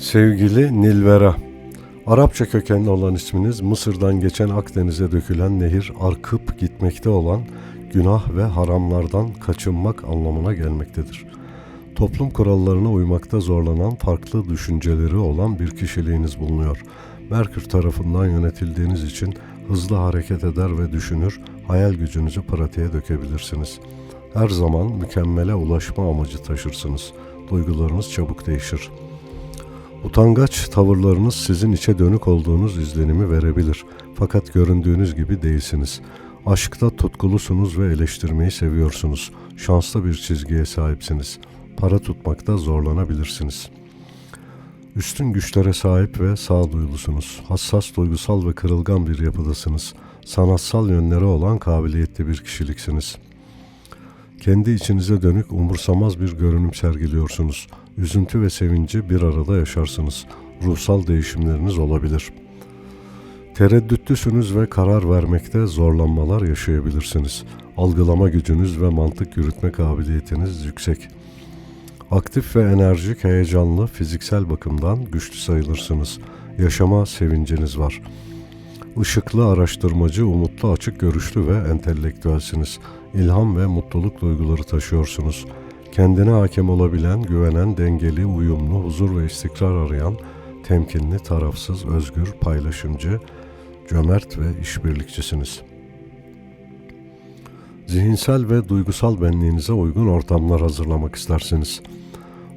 Sevgili Nilvera, Arapça kökenli olan isminiz Mısır'dan geçen Akdeniz'e dökülen nehir arkıp gitmekte olan günah ve haramlardan kaçınmak anlamına gelmektedir. Toplum kurallarına uymakta zorlanan farklı düşünceleri olan bir kişiliğiniz bulunuyor. Merkür tarafından yönetildiğiniz için hızlı hareket eder ve düşünür, hayal gücünüzü pratiğe dökebilirsiniz. Her zaman mükemmele ulaşma amacı taşırsınız. Duygularınız çabuk değişir. Utangaç tavırlarınız sizin içe dönük olduğunuz izlenimi verebilir. Fakat göründüğünüz gibi değilsiniz. Aşkta tutkulusunuz ve eleştirmeyi seviyorsunuz. Şanslı bir çizgiye sahipsiniz. Para tutmakta zorlanabilirsiniz. Üstün güçlere sahip ve sağduyulusunuz. Hassas, duygusal ve kırılgan bir yapıdasınız. Sanatsal yönleri olan kabiliyetli bir kişiliksiniz. Kendi içinize dönük umursamaz bir görünüm sergiliyorsunuz. Üzüntü ve sevinci bir arada yaşarsınız. Ruhsal değişimleriniz olabilir. Tereddütlüsünüz ve karar vermekte zorlanmalar yaşayabilirsiniz. Algılama gücünüz ve mantık yürütme kabiliyetiniz yüksek. Aktif ve enerjik, heyecanlı, fiziksel bakımdan güçlü sayılırsınız. Yaşama sevinciniz var. Işıklı, araştırmacı, umutlu, açık görüşlü ve entelektüelsiniz. İlham ve mutluluk duyguları taşıyorsunuz. Kendine hakem olabilen, güvenen, dengeli, uyumlu, huzur ve istikrar arayan, temkinli, tarafsız, özgür, paylaşımcı, cömert ve işbirlikçisiniz. Zihinsel ve duygusal benliğinize uygun ortamlar hazırlamak istersiniz.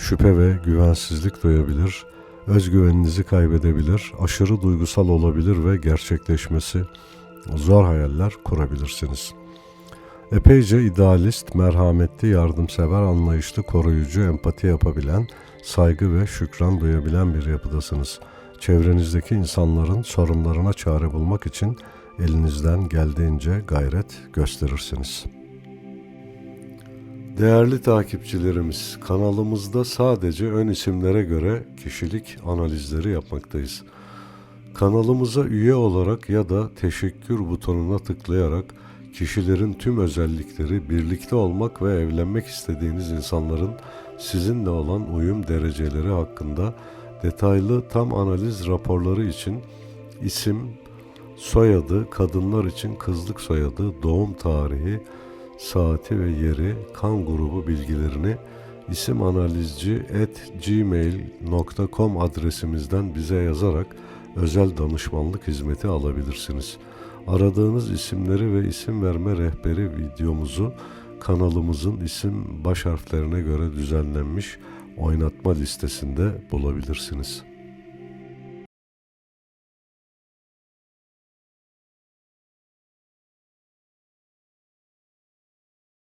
şüphe ve güvensizlik duyabilir, özgüveninizi kaybedebilir, aşırı duygusal olabilir ve gerçekleşmesi zor hayaller kurabilirsiniz. Epeyce idealist, merhametli, yardımsever, anlayışlı, koruyucu, empati yapabilen, saygı ve şükran duyabilen bir yapıdasınız. Çevrenizdeki insanların sorunlarına çare bulmak için elinizden geldiğince gayret gösterirsiniz. Değerli takipçilerimiz, kanalımızda sadece ön isimlere göre kişilik analizleri yapmaktayız. Kanalımıza üye olarak ya da teşekkür butonuna tıklayarak kişilerin tüm özellikleri, birlikte olmak ve evlenmek istediğiniz insanların sizinle olan uyum dereceleri hakkında detaylı tam analiz raporları için isim, soyadı, kadınlar için kızlık soyadı, doğum tarihi, saati ve yeri, kan grubu bilgilerini isim analizci at adresimizden bize yazarak özel danışmanlık hizmeti alabilirsiniz. Aradığınız isimleri ve isim verme rehberi videomuzu kanalımızın isim baş harflerine göre düzenlenmiş oynatma listesinde bulabilirsiniz.